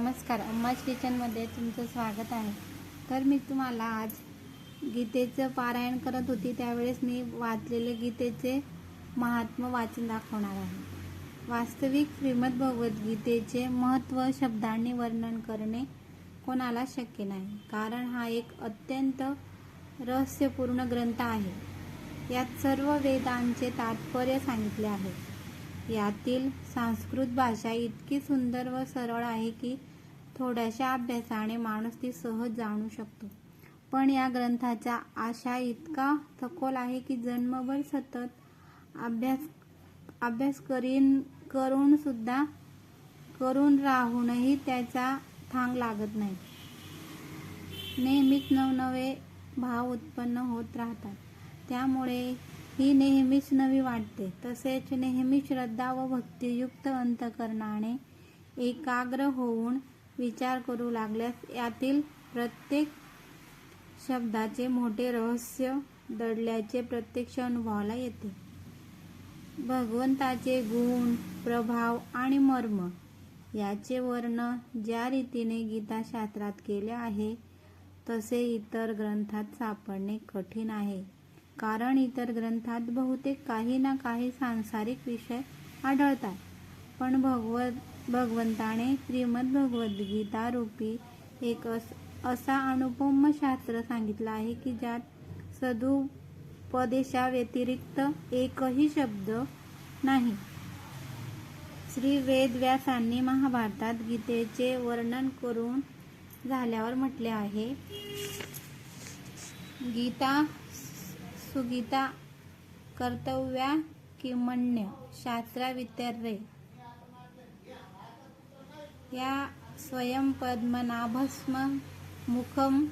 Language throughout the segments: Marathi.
नमस्कार अम्माज किचनमध्ये तुमचं स्वागत आहे. तर मी तुम्हाला आज गीतेचं पारायण करत होती. त्यावेळेस मी वाचलेले गीतेचे महात्म वाचन दाखवणार आहे. वास्तविक श्रीमद भगवद्गीतेचे महत्त्व शब्दांनी वर्णन करणे कोणाला शक्य नाही. कारण हा एक अत्यंत रहस्यपूर्ण ग्रंथ आहे. यात सर्व वेदांचे तात्पर्य सांगितले आहे. यातील संस्कृत भाषा इतकी सुंदर व सरळ आहे की थोड्याशा अभ्यासाने माणूस ती सहज जाणू शकतो. पण या ग्रंथाचा आशा इतका सखोल आहे की जन्मभर सतत अभ्यास अभ्यास करीन करून सुद्धा करून राहूनही त्याचा थांग लागत नाही. नेहमीच नवनवे भाव उत्पन्न होत राहतात. त्यामुळे ही नेहमीच नवी वाटते. तसेच नेहमी श्रद्धा व भक्तियुक्त अंतकरणाने एकाग्र होऊन विचार करू लागल्यास यातील प्रत्येक शब्दाचे मोठे रहस्य दडल्याचे प्रत्यक्ष अनुभवाला येते. भगवंताचे गुण प्रभाव आणि मर्म याचे वर्ण ज्या रीतीने गीताशास्त्रात केले आहे तसे इतर ग्रंथात सापडणे कठीण आहे. कारण इतर ग्रंथात बहुतेक काही ना काही सांसारिक विषय आढळतात. पण भगवत भगवंताने श्रीमद भगवद्गीता रूपी एक अस असा अनुपम शास्त्र सांगितला आहे की ज्यात सदुपदेशाव्यतिरिक्त एकही शब्द नाही. श्री वेदव्यासांनी महाभारतात गीतेचे वर्णन करून झाल्यावर म्हटले आहे गीता सुगीता कर्तव्या किमण्य शास्त्रावितर्ये या स्वयंपद्मनाभस्म मुखम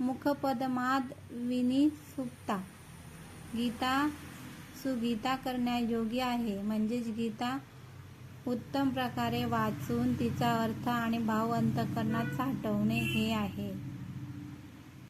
मुखपदमाद विनिसुप्ता. गीता सुगीता करण्यायोग्य आहे. म्हणजेच गीता उत्तम प्रकारे वाचून तिचा अर्थ आणि भाव अंतकरणात साठवणे हे आहे.